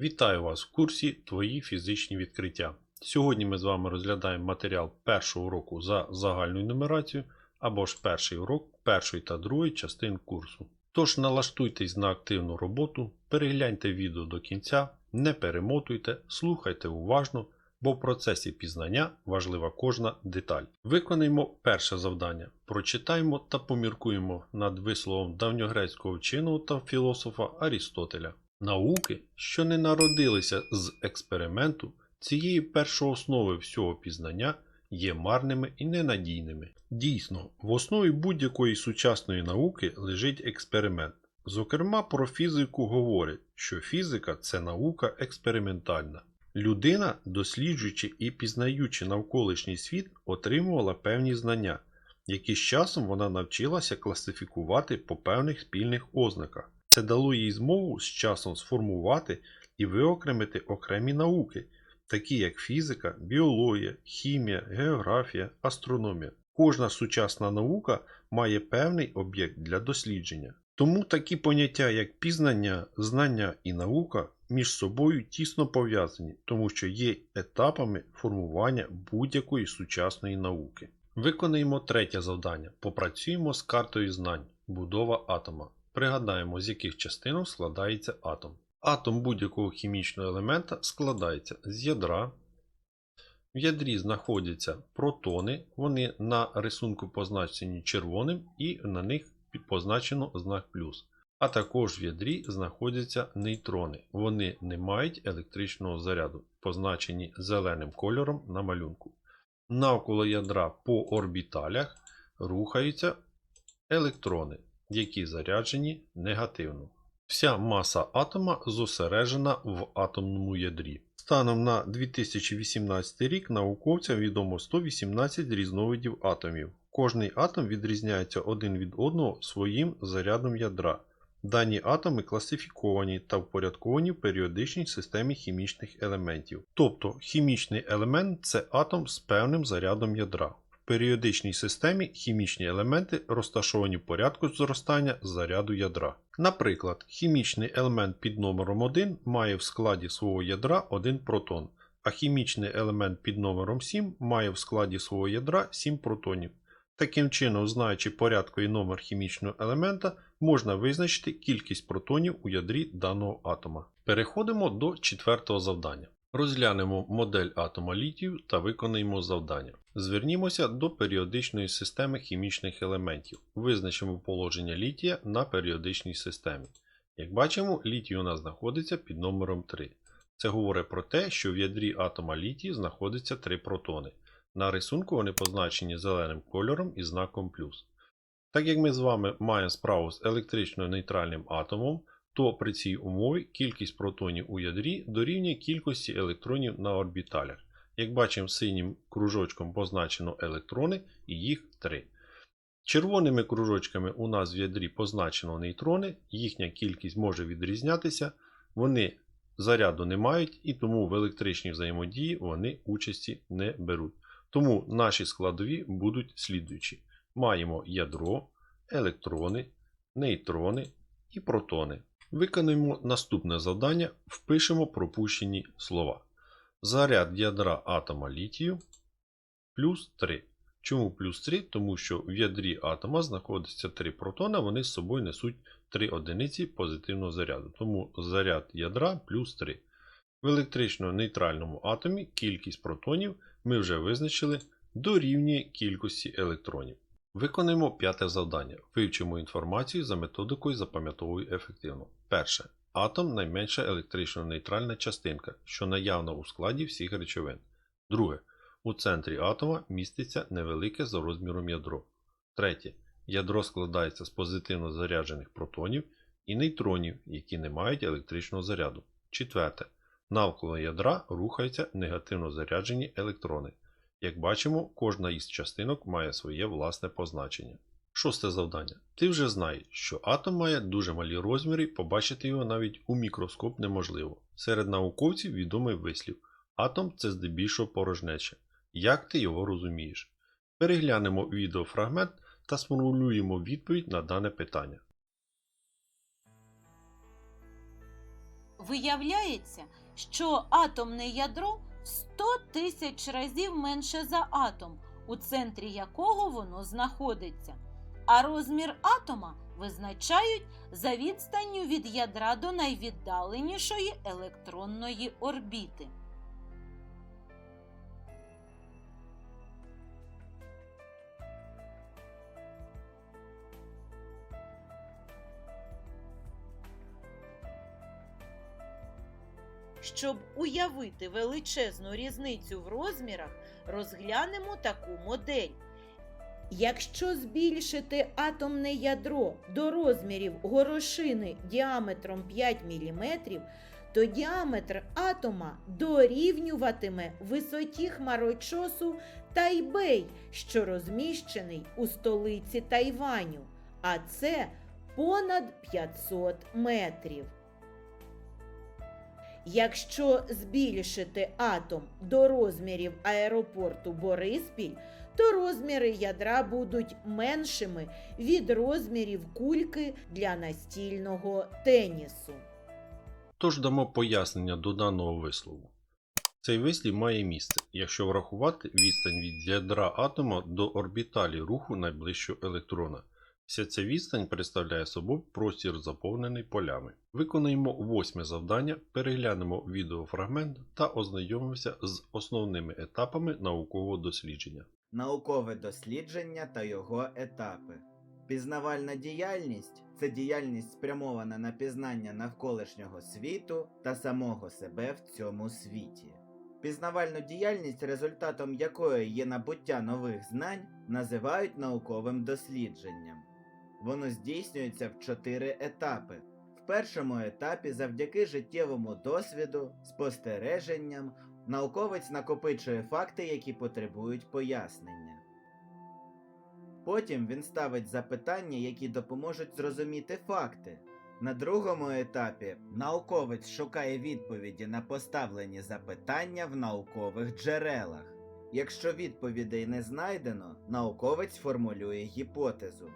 Вітаю вас в курсі Твої фізичні відкриття. Сьогодні ми з вами розглядаємо матеріал першого уроку за загальною нумерацією або ж перший урок першої та другої частин курсу. Тож налаштуйтесь на активну роботу, перегляньте відео до кінця, не перемотуйте, слухайте уважно, бо в процесі пізнання важлива кожна деталь. Виконаємо перше завдання. Прочитаємо та поміркуємо над висловом давньогрецького вченого та філософа Арістотеля. Науки, що не народилися з експерименту, цієї першооснови всього пізнання є марними і ненадійними. Дійсно, в основі будь-якої сучасної науки лежить експеримент. Зокрема, про фізику говорять, що фізика це наука експериментальна. Людина, досліджуючи і пізнаючи навколишній світ, отримувала певні знання, які з часом вона навчилася класифікувати по певних спільних ознаках. Це дало їй змогу з часом сформувати і виокремити окремі науки, такі як фізика, біологія, хімія, географія, астрономія. Кожна сучасна наука має певний об'єкт для дослідження. Тому такі поняття, як пізнання, знання і наука, між собою тісно пов'язані, тому що є етапами формування будь-якої сучасної науки. Виконаємо третє завдання. Попрацюємо з картою знань. Будова атома. Пригадаємо, з яких частинок складається атом. Атом будь-якого хімічного елемента складається з ядра. В ядрі знаходяться протони, вони на рисунку позначені червоним і на них позначено знак плюс. А також в ядрі знаходяться нейтрони. Вони не мають електричного заряду, позначені зеленим кольором на малюнку. Навколо ядра по орбіталях рухаються електрони, які заряджені негативно. Вся маса атома зосереджена в атомному ядрі. Станом на 2018 рік науковцям відомо 118 різновидів атомів. Кожний атом відрізняється один від одного своїм зарядом ядра. Дані атоми класифіковані та впорядковані в періодичній системі хімічних елементів. Тобто хімічний елемент це атом з певним зарядом ядра. Періодичній системі хімічні елементи розташовані в порядку зростання заряду ядра. Наприклад, хімічний елемент під номером 1 має в складі свого ядра один протон, а хімічний елемент під номером 7 має в складі свого ядра 7 протонів. Таким чином, знаючи порядковий номер хімічного елемента, можна визначити кількість протонів у ядрі даного атома. Переходимо до четвертого завдання. Розглянемо модель атома літію та виконаємо завдання. Звернімося до періодичної системи хімічних елементів. Визначимо положення літія на періодичній системі. Як бачимо, літій у нас знаходиться під номером 3. Це говорить про те, що в ядрі атома літію знаходиться 3 протони. На рисунку вони позначені зеленим кольором і знаком плюс. Так як ми з вами маємо справу з електрично нейтральним атомом, то при цій умові кількість протонів у ядрі дорівнює кількості електронів на орбіталях. Як бачимо, синім кружочком позначено електрони і їх 3. Червоними кружочками у нас в ядрі позначено нейтрони, їхня кількість може відрізнятися, вони заряду не мають і тому в електричній взаємодії вони участі не беруть. Тому наші складові будуть слідуючі. Маємо ядро, електрони, нейтрони і протони. Виконуємо наступне завдання, впишемо пропущені слова. Заряд ядра атома літію плюс 3. Чому плюс 3? Тому що в ядрі атома знаходиться 3 протона, вони з собою несуть 3 одиниці позитивного заряду. Тому заряд ядра плюс 3. В електрично нейтральному атомі кількість протонів ми вже визначили дорівнює кількості електронів. Виконуємо п'яте завдання. Вивчимо інформацію за методикою запам'ятовую ефективно. Перше. Атом найменша електрично нейтральна частинка, що наявна у складі всіх речовин. Друге. У центрі атома міститься невелике за розміром ядро. Третє. Ядро складається з позитивно заряджених протонів і нейтронів, які не мають електричного заряду. Четверте. Навколо ядра рухаються негативно заряджені електрони. Як бачимо, кожна із частинок має своє власне позначення. Шосте завдання. Ти вже знаєш, що атом має дуже малі розміри, побачити його навіть у мікроскоп неможливо. Серед науковців відомий вислів: атом це здебільшого порожнеча. Як ти його розумієш? Переглянемо відеофрагмент та сформулюємо відповідь на дане питання. Виявляється, що атомне ядро 100 тисяч разів менше за атом, у центрі якого воно знаходиться. А розмір атома визначають за відстанню від ядра до найвіддаленішої електронної орбіти. Щоб уявити величезну різницю в розмірах, розглянемо таку модель. Якщо збільшити атомне ядро до розмірів горошини діаметром 5 мм, то діаметр атома дорівнюватиме висоті хмарочосу Тайбей, що розміщений у столиці Тайваню, а це понад 500 метрів. Якщо збільшити атом до розмірів аеропорту Бориспіль, то розміри ядра будуть меншими від розмірів кульки для настільного тенісу. Тож дамо пояснення до даного вислову. Цей вислів має місце, якщо врахувати відстань від ядра атома до орбіталі руху найближчого електрона. Вся ця відстань представляє собою простір заповнений полями. Виконаємо восьме завдання, переглянемо відеофрагмент та ознайомимося з основними етапами наукового дослідження. Наукове дослідження та його етапи. Пізнавальна діяльність це діяльність спрямована на пізнання навколишнього світу та самого себе в цьому світі. Пізнавальну діяльність, результатом якої є набуття нових знань, називають науковим дослідженням. Воно здійснюється в чотири етапи. В першому етапі, завдяки життєвому досвіду, спостереженням, науковець накопичує факти, які потребують пояснення. Потім він ставить запитання, які допоможуть зрозуміти факти. На другому етапі науковець шукає відповіді на поставлені запитання в наукових джерелах. Якщо відповідей не знайдено, науковець формулює гіпотезу.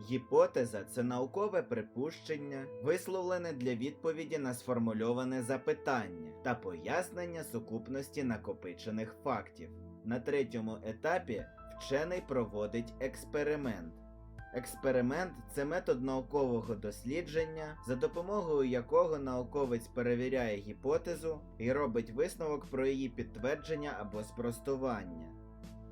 Гіпотеза це наукове припущення, висловлене для відповіді на сформульоване запитання та пояснення сукупності накопичених фактів. На третьому етапі вчений проводить експеримент. Експеримент це метод наукового дослідження, за допомогою якого науковець перевіряє гіпотезу і робить висновок про її підтвердження або спростування.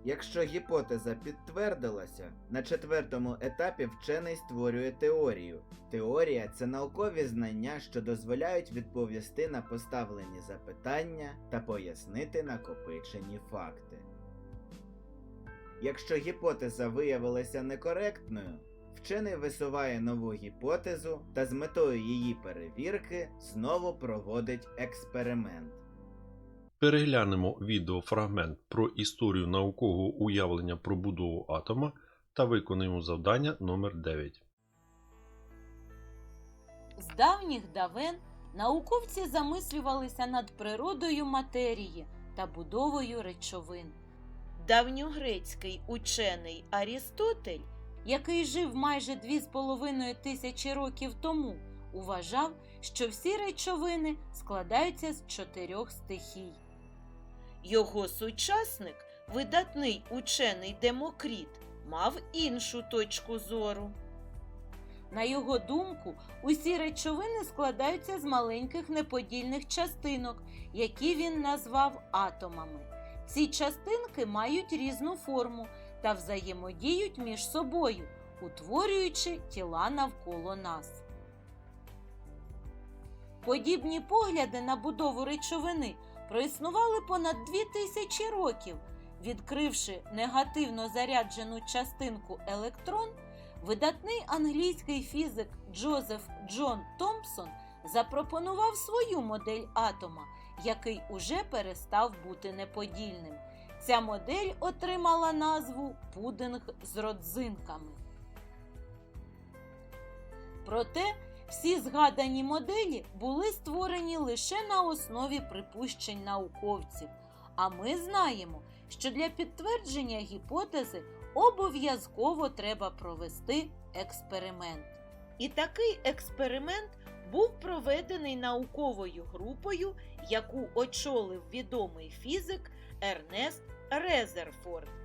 Якщо гіпотеза підтвердилася, на четвертому етапі вчений створює теорію. Теорія це наукові знання, що дозволяють відповісти на поставлені запитання та пояснити накопичені факти. Якщо гіпотеза виявилася некоректною, вчений висуває нову гіпотезу та з метою її перевірки знову проводить експеримент. Переглянемо відеофрагмент про історію наукового уявлення про будову атома та виконаємо завдання номер 9. З давніх давен науковці замислювалися над природою матерії та будовою речовин. Давньогрецький учений Арістотель, який жив майже 2,5 тисячі років тому, уважав, що всі речовини складаються з чотирьох стихій. Його сучасник, видатний учений Демокріт, мав іншу точку зору. На його думку, усі речовини складаються з маленьких неподільних частинок, які він назвав атомами. Ці частинки мають різну форму та взаємодіють між собою, утворюючи тіла навколо нас. Подібні погляди на будову речовини проіснували понад дві тисячі років. Відкривши негативно заряджену частинку електрон, видатний англійський фізик Джозеф Джон Томпсон запропонував свою модель атома, який уже перестав бути неподільним. Ця модель отримала назву пудинг з родзинками. Проте всі згадані моделі були створені лише на основі припущень науковців. А ми знаємо, що для підтвердження гіпотези обов'язково треба провести експеримент. І такий експеримент був проведений науковою групою, яку очолив відомий фізик Ернест Резерфорд.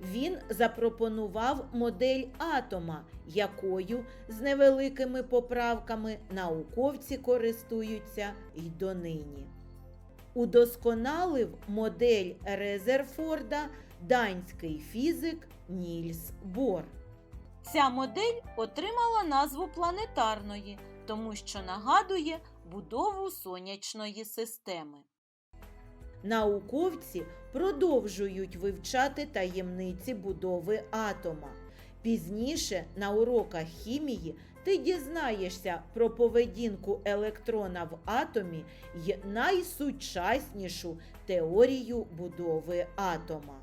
Він запропонував модель атома, якою з невеликими поправками науковці користуються й донині. Удосконалив модель Резерфорда данський фізик Нільс Бор. Ця модель отримала назву планетарної, тому що нагадує будову сонячної системи. Науковці продовжують вивчати таємниці будови атома. Пізніше на уроках хімії ти дізнаєшся про поведінку електрона в атомі й найсучаснішу теорію будови атома.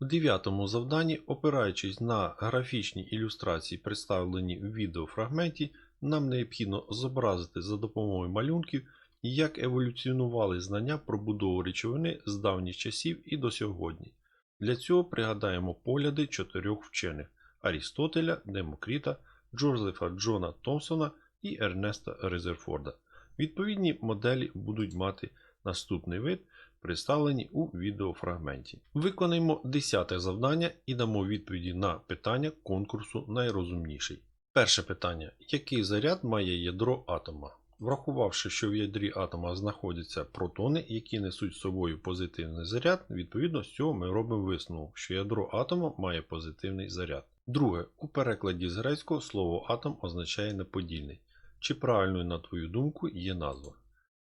У дев'ятому завданні, опираючись на графічні ілюстрації, представлені в відеофрагменті, нам необхідно зобразити за допомогою малюнків, як еволюціонували знання про будову речовини з давніх часів і до сьогодні. Для цього пригадаємо погляди чотирьох вчених Арістотеля, Демокріта, Джозефа Джона Томпсона і Ернеста Резерфорда. Відповідні моделі будуть мати наступний вид, представлені у відеофрагменті. Виконаємо 10 завдання і дамо відповіді на питання конкурсу найрозумніший. Перше питання: який заряд має ядро атома? Врахувавши, що в ядрі атома знаходяться протони, які несуть з собою позитивний заряд, відповідно з цього ми робимо висновок, що ядро атома має позитивний заряд. Друге, у перекладі з грецького слово атом означає неподільний. Чи правильною, на твою думку, є назва?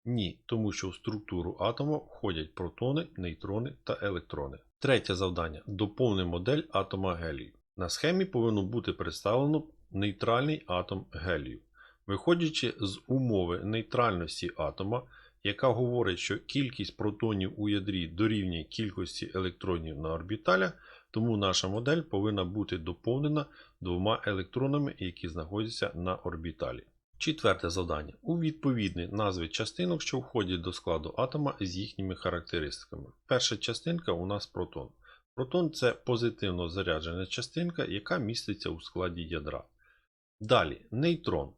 Ні, тому що в структуру атома входять протони, нейтрони та електрони. Третє завдання. Доповни модель атома гелію. На схемі повинно бути представлено нейтральний атом гелію. Виходячи з умови нейтральності атома, яка говорить, що кількість протонів у ядрі дорівнює кількості електронів на орбіталях, тому наша модель повинна бути доповнена двома електронами, які знаходяться на орбіталі. Четверте завдання. У відповідні назви частинок, що входять до складу атома з їхніми характеристиками. Перша частинка у нас протон. Протон це позитивно заряджена частинка, яка міститься у складі ядра. Далі нейтрон.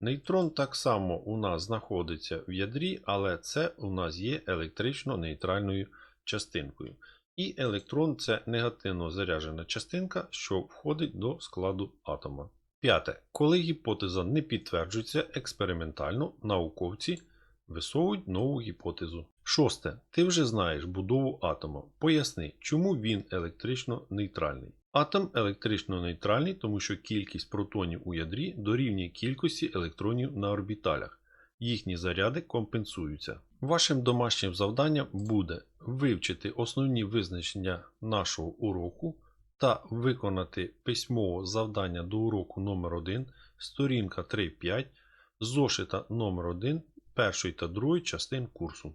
Нейтрон так само у нас знаходиться в ядрі, але це у нас є електрично нейтральною частинкою. І електрон це негативно заряджена частинка, що входить до складу атома. П'яте. Коли гіпотеза не підтверджується експериментально, науковці висовують нову гіпотезу. Шосте. Ти вже знаєш будову атома. Поясни, чому він електрично нейтральний. Атом електрично нейтральний, тому що кількість протонів у ядрі дорівнює кількості електронів на орбіталях. Їхні заряди компенсуються. Вашим домашнім завданням буде вивчити основні визначення нашого уроку та виконати письмово завдання до уроку номер 1 сторінка 3.5, зошита номер 1 першої та другої частин курсу.